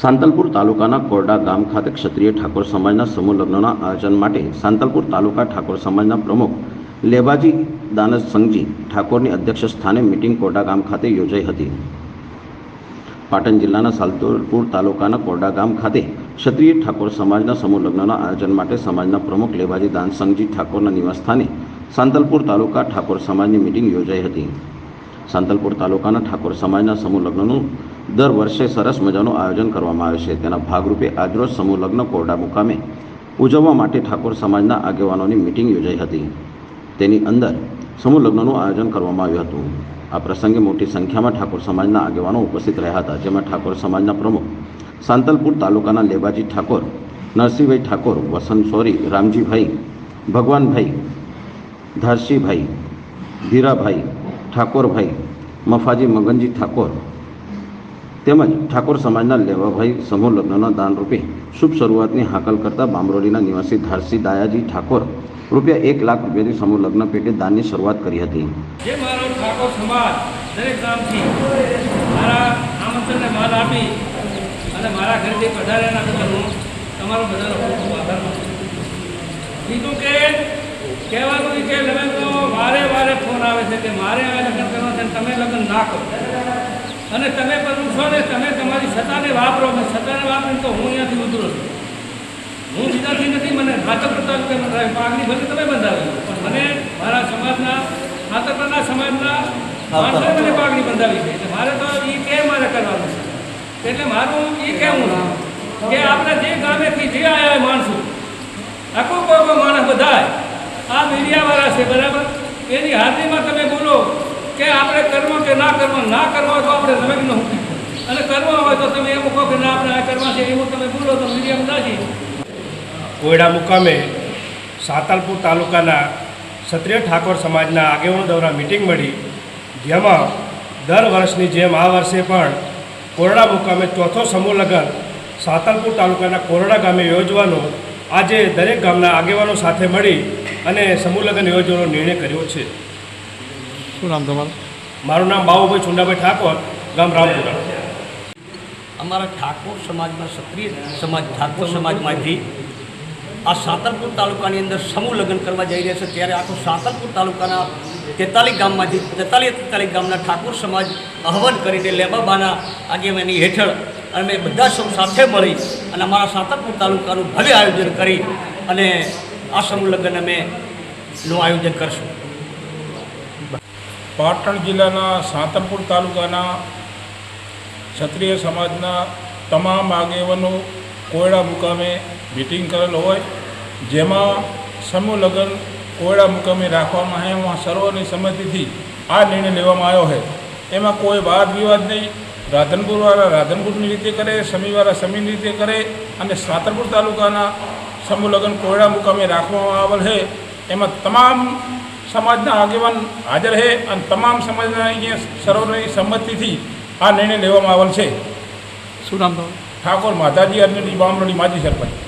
સાંતલપુર તાલુકાના કોરડા ગામ ખાતે ક્ષત્રિય ઠાકોર સમાજના સમૂહ લગ્નના આયોજન માટે સાંતલપુર તાલુકા ઠાકોર સમાજના પ્રમુખ લેબાજી દાનસ સંઘજી ઠાકોરની અધ્યક્ષ સ્થાને મિટિંગ કોરડા ગામ ખાતે યોજાઈ હતી. પાટણ જિલ્લાના સાંતલપુર તાલુકાના કોરડા ગામ ખાતે ક્ષત્રિય ઠાકોર સમાજના સમૂહ લગ્નના આયોજન માટે સમાજના પ્રમુખ લેબાજી દાનસંઘજી ઠાકોરના નિવાસસ્થાને સાંતલપુર તાલુકા ઠાકોર સમાજની મિટિંગ યોજાઈ હતી. સાંતલપુર તાલુકાના ઠાકોર સમાજના સમૂહ લગ્નનું દર વર્ષે સરસ મજાનું આયોજન કરવામાં આવે છે. તેના ભાગરૂપે આજરોજ સમૂહ લગ્ન કોરડા મુકામે ઉજવવા માટે ઠાકોર સમાજના આગેવાનોની મિટિંગ યોજાઈ હતી. તેની અંદર સમૂહ લગ્નનું આયોજન કરવામાં આવ્યું હતું. આ પ્રસંગે મોટી સંખ્યામાં ઠાકોર સમાજના આગેવાનો ઉપસ્થિત રહ્યા હતા. જેમાં ઠાકોર સમાજના પ્રમુખ સાંતલપુર તાલુકાના લેબાજી ઠાકોર, નરસિંહભાઈ ઠાકોર, વસંત સોરી, રામજીભાઈ, ભગવાનભાઈ, ધારસીભાઈ, ધીરાભાઈ, ઠાકોરભાઈ, મફાજી મગનજી ઠાકોર તેમજ ઠાકોર સમાજના લેવાભાઈ સમૂહ લગ્નના દાનરૂપે શુભ શરૂઆતની હાકલ કરતા બામરોલીના નિવાસી ધારસી દાયાજી ઠાકોર રૂપિયા એક લાખ રૂપિયાની સમૂહ લગ્ન પેટે દાનની શરૂઆત કરી હતી. જે મારો ઠાકોર મારા આપી અને મારા ઘરેથી પધાર્યાના બદલ તમારો બધાનો ખૂબ ખૂબ આભાર કે લગ્ન તો વારે વારે ફોન આવે છે કે મારે હવે લગ્ન કરવા છે તમે લગ્ન ના કરો. અને તમે પણ છો ને તમે તમારી સત્તાને વાપરો અને સત્તાને વાપરીને તો હું અહીંયાથી ઉતરું છું. હું બીજાથી નથી મને ખાતરપુર રૂપે બંધાવી પાઘડી ભલે તમે બંધાવી પણ મને મારા સમાજના ઘાતકના સમાજના માણસોએ મને પાઘડી બંધાવી છે. એટલે મારે તો એ કે મારે કરવાનું છે. એટલે મારું એ કહેવું છે કે આપણે જે ગામેથી જે આવ્યા માણસો આખું કોઈ કોઈ માણસ બધાય આ મીડિયાવાળા છે બરાબર? એની હાજરીમાં તમે બોલો કે આપણે કરવો કે ના કરવો ના કરવા આપણે જમીન મૂકી અને કરવા હોય તો તમે એમ કહો કે ના આપણે આ કરવા છે એવું તમે બોલો તો મીડિયામાં જઈએ. કોયડા મુકામે સાતલપુર તાલુકાના ક્ષત્રિય ઠાકોર સમાજના આગેવાનો દ્વારા મિટિંગ મળી જેમાં દર વર્ષની જેમ આ વર્ષે પણ કોરડા મુકામે ચોથો સમૂહ લગ્ન સાતલપુર તાલુકાના કોરડા ગામે યોજવાનો આજે દરેક ગામના આગેવાનો સાથે મળી અને સમૂહ લગ્ન યોજવાનો નિર્ણય કર્યો છે. શું નામ તમારું? મારું નામ બાબુભાઈ ચુંડાભાઈ ઠાકોર. ગામ રામપુરા. અમારા ઠાકોર સમાજમાં ક્ષત્રિય સમાજ ઠાકોર સમાજમાંથી આ સાતલપુર તાલુકાની અંદર સમૂહ લગ્ન કરવા જઈ રહ્યા છે. ત્યારે આખો સાતલપુર તાલુકાના તેતાલીસ ગામમાંથી તેતાલીસ તેતાલીસ ગામના ઠાકોર સમાજ આહવાન કરીને લેબાબાના આગેવાની હેઠળ અમે બધા સૌ સાથે મળી અને અમારા સાતલપુર તાલુકાનું ભવ્ય આયોજન કરી અને આ સમૂહ લગ્ન અમે નું આયોજન કરશું. પાટણ જિલ્લાના સાંતલપુર તાલુકાના ક્ષત્રિય સમાજના તમામ આગેવાનો કોયડા મુકામે મિટિંગ કરેલ હોય, જેમાં સમૂહ લગ્ન કોયડા મુકામે રાખવામાં આવે એમાં સર્વની સંમતિથી આ નિર્ણય લેવામાં આવ્યો છે. એમાં કોઈ વાદ વિવાદ નહીં. રાધનપુરવાળા રાધનપુરની રીતે કરે સમીવાળા સમીની રીતે કરે, અને સાતરપુર તાલુકાના સમૂહ લગ્ન કોયડા મુકામે રાખવામાં આવેલ છે. એમાં તમામ સમાજના આગેવાન હાજર છે અને તમામ સમાજના અહીંયા સર્વની સંમતિથી આ નિર્ણય લેવામાં આવેલ છે. શું નામ તમારું? ઠાકોર માતાજી અને બામરોડી માજી સરપંચ.